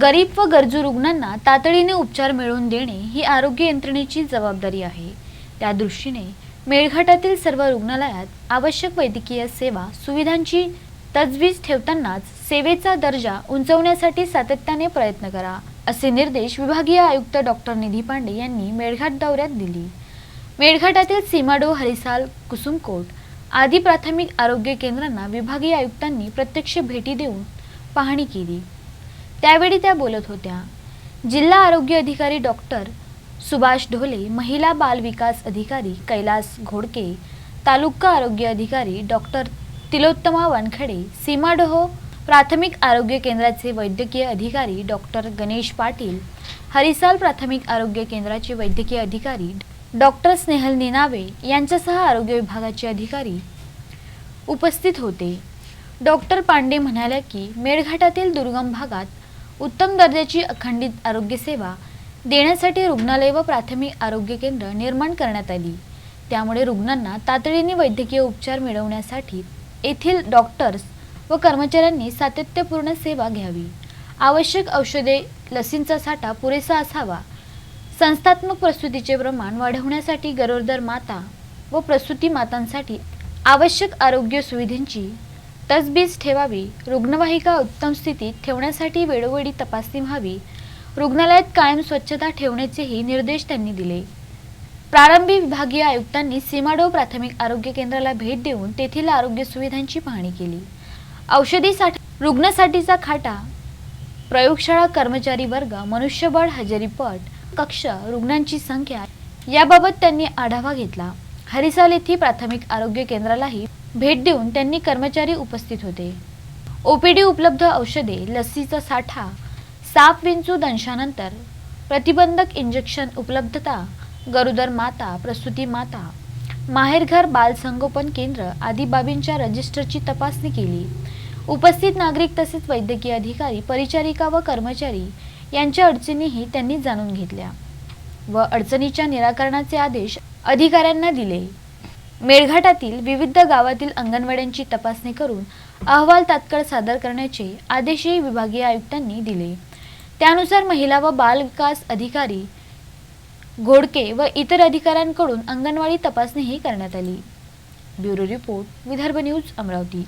गरीब व गरजू रुग्णांना तातडीने उपचार मिळवून देणे ही आरोग्य यंत्रणेची जबाबदारी आहे. त्या दृष्टीने मेळघाटातील सर्व रुग्णालयात आवश्यक वैद्यकीय सेवा सुविधांची तजवीज ठेवतानाच सेवेचा दर्जा उंचवण्यासाठी सातत्याने प्रयत्न करा असे निर्देश विभागीय आयुक्त डॉक्टर निधी पांडे यांनी मेळघाट दौऱ्यात दिली. मेळघाटातील सीमाडो हरिसाल कुसुमकोट आदी प्राथमिक आरोग्य केंद्रांना विभागीय आयुक्तांनी प्रत्यक्ष भेटी देऊन पाहणी केली. त्यावेळी त्या बोलत होत्या. जिल्हा आरोग्य अधिकारी डॉक्टर सुभाष ढोले महिला बाल विकास अधिकारी कैलास घोडके तालुका आरोग्य अधिकारी डॉक्टर तिलोत्तमा वानखडे सीमाडोह प्राथमिक आरोग्य केंद्राचे वैद्यकीय अधिकारी डॉक्टर गणेश पाटील हरिसाल प्राथमिक आरोग्य केंद्राचे वैद्यकीय अधिकारी डॉक्टर स्नेहल निनावे यांच्यासह आरोग्य विभागाचे अधिकारी उपस्थित होते. डॉक्टर पांडे म्हणाल्या की मेळघाटातील दुर्गम भागात उत्तम दर्जाची अखंडित आरोग्यसेवा देण्यासाठी रुग्णालय व प्राथमिक आरोग्य केंद्र निर्माण करण्यात आली. त्यामुळे रुग्णांना तातडीने वैद्यकीय उपचार मिळवण्यासाठी येथील डॉक्टर्स व कर्मचाऱ्यांनी सातत्यपूर्ण सेवा घ्यावी. आवश्यक औषधे लसींचा साठा पुरेसा असावा. संस्थात्मक प्रसूतीचे प्रमाण वाढवण्यासाठी गरोदर माता व प्रसूती मातांसाठी आवश्यक आरोग्य सुविधांची तजबीज ठेवावी रुग्णवाहिका उत्तम स्थितीत ठेवण्यासाठी वेळोवेळी तपासणी व्हावी रुग्णालयात कायम स्वच्छता ठेवण्याचेही निर्देश त्यांनी दिले. प्रारंभी विभागीय आयुक्तांनी सीमाडो प्राथमिक आरोग्य केंद्राला भेट देऊन तेथील आरोग्य सुविधांची पाहणी केली. औषधीसाठी रुग्णासाठीचा खाटा प्रयोगशाळा कर्मचारी वर्ग मनुष्यबळ हजेरीपट कक्ष रुग्णांची संख्या याबाबत त्यांनी आढावा घेतला. हरिसाल येथील प्राथमिक आरोग्य केंद्रालाही भेट देऊन त्यांनी कर्मचारी उपस्थित होते. ओपीडी उपलब्ध औषधे लसीचा साठा साप विंचू दंशानंतर प्रतिबंधक इंजेक्शन उपलब्धता गरोदर माता प्रसूती माता माहेरघर बालसंगोपन केंद्र आदी बाबींच्या रजिस्टरची तपासणी केली. उपस्थित नागरिक तसेच वैद्यकीय अधिकारी परिचारिका व कर्मचारी यांच्या अडचणीही त्यांनी जाणून घेतल्या व अडचणीच्या निराकरणाचे आदेश अधिकाऱ्यांना दिले. मेळघाटातील विविध गावातील अंगणवाड्यांची तपासणी करून अहवाल तात्काळ सादर करण्याचे आदेशही विभागीय आयुक्तांनी दिले. त्यानुसार महिला व बाल विकास अधिकारी घोडके व इतर अधिकाऱ्यांकडून अंगणवाडी तपासणीही करण्यात आली. Bureau report Vidarbha news Amravati.